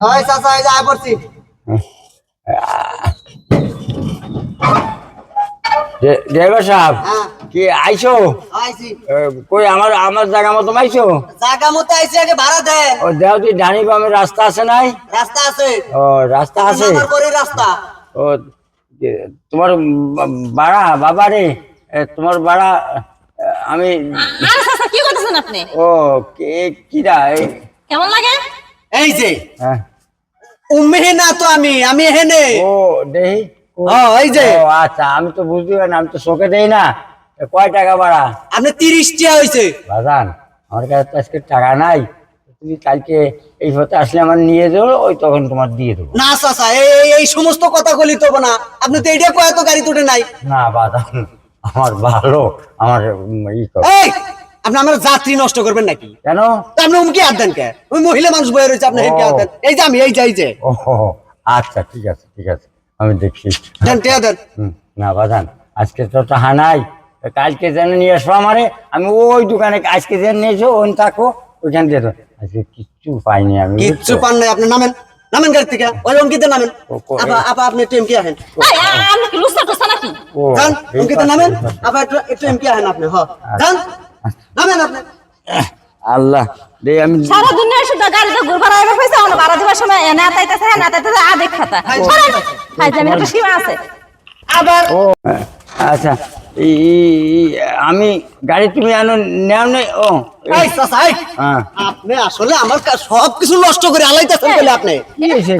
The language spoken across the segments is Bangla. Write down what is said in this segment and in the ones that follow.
হয় চাচা এই যে পড়ছি। ড্রাইভার সাহেব হ্যাঁ। কি আইছো? কই আমার আমার জায়গা মতো আইছো? জায়গা মতো আইছি আগে ভাড়া দেন। ও দেও তুই ডানি বামে রাস্তা আছে নাই? রাস্তা আছে। ও রাস্তা আছে? আমার করে রাস্তা। ও তোমার বাড়া বাবা রে তোমার বাড়া আমি আরে কি করতেছেন আপনি? ও কে কিরা এই কেমন লাগে? এই যে হ্যাঁ। তো আমি আমি হেনে ও দেহি? এই যে। আচ্ছা আমি তো বুঝতে পারি আমি তো চোখে দেই না। কয় টাকা আপনি তিরিশ টিয়া হয়েছে বাজান আমার কাছে তো আজকে টাকা নাই। তুমি কালকে এই আসলে আমার নিয়ে ওই তখন তোমার দিয়ে দেবো। না চাচা এই এই- সমস্ত কথা বলি তো না। আপনি তো এইটা কয় তো গাড়ি তুটে নাই। না বাজান আমার ভালো আমার ই আপনি আমার যাত্রী নষ্ট করবেন নাকি? কেন? আপনি উমকি হাত দেন কে? ওই মহিলা মানুষ বয়ে রয়েছে আপনি হেঁটে হাত দেন। এই যে আমি এই যে যে। ও আচ্ছা ঠিক আছে ঠিক আছে আমি দেখছি। দেন টিয়া দেন। না বাজান আজকে তো টাকা নাই। কালকে যেন নিয়ে আসব আমারে আমি ওই দোকানে আজকে যেন নিয়েছো ওই থাকো ওইখান দিয়ে। আজকে কিচ্ছু পাইনি আমি কিচ্ছু পান নাই আপনি নামেন নামেন গাড়ি থেকে ওই অঙ্কিতে নামেন। আপা আপা আপনি একটু এমকি আহেন। আপনি কি লুস্তা টুস্তা নাকি? অঙ্কিতে নামেন আপা একটু এমকি আহেন আপনি হ। যান নামেন আপনি। আল্লাহ আমি সারা দুনিয়া শুধু গাড়িতে ঘুরবার আগে পয়সা অন্য ভাড়া দিবার সময় এনে আতাইতেছে এনে আতাইতেছে আ দেখ খাতা। হাই জানি একটা সীমা আছে। আবার ও আচ্ছা এই- এই- এই- আমি গাড়ি তুমি আনো নেও নেই ও। হ্যাঁ। আপনি আসলে আমার সব কিছু নষ্ট করে আলাইতেছেন বলে আপনি?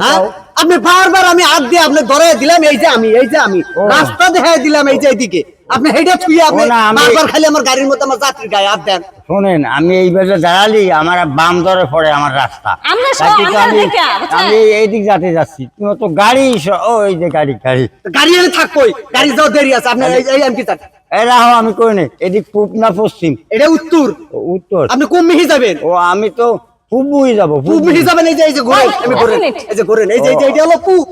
হ্যাঁ? আপনি বারবার আমি হাত দিয়ে আপনি ধরে দিলাম এই যে আমি এই যে আমি। রাস্তা দেখাই দিলাম এই যে এইদিকে। আপনি হেইটা ছুঁয়ে আপনি আমি- বারবার খালি আমার গাড়ির মধ্যে আমার যাত্রীর গায়ে হাত দেন। শোনেন আমি এই বাজে দাঁড়ালি আমার বাম ধরে পড়ে আমার রাস্তা। আমি যাতে যাচ্ছি। তুমি তো গাড়ি স- ও এই যে গাড়ি গাড়ি। গাড়ি এনে থাকবোই গাড়ি যাও দেরি আছে। আপনি এই- থাক আমি কই নে? এদিক পূব না পশ্চিম? এটা উত্তর। উত্তর। আপনি কোন মিহি যাবেন? ও আমি তো পূব হয়ে যাব পূব মিহি যাবেন এই যে এই যে ঘোরেন ওই, আমি ঘোরেন এই যে ঘোরেন এই যে এই যে এটা হলো পূব।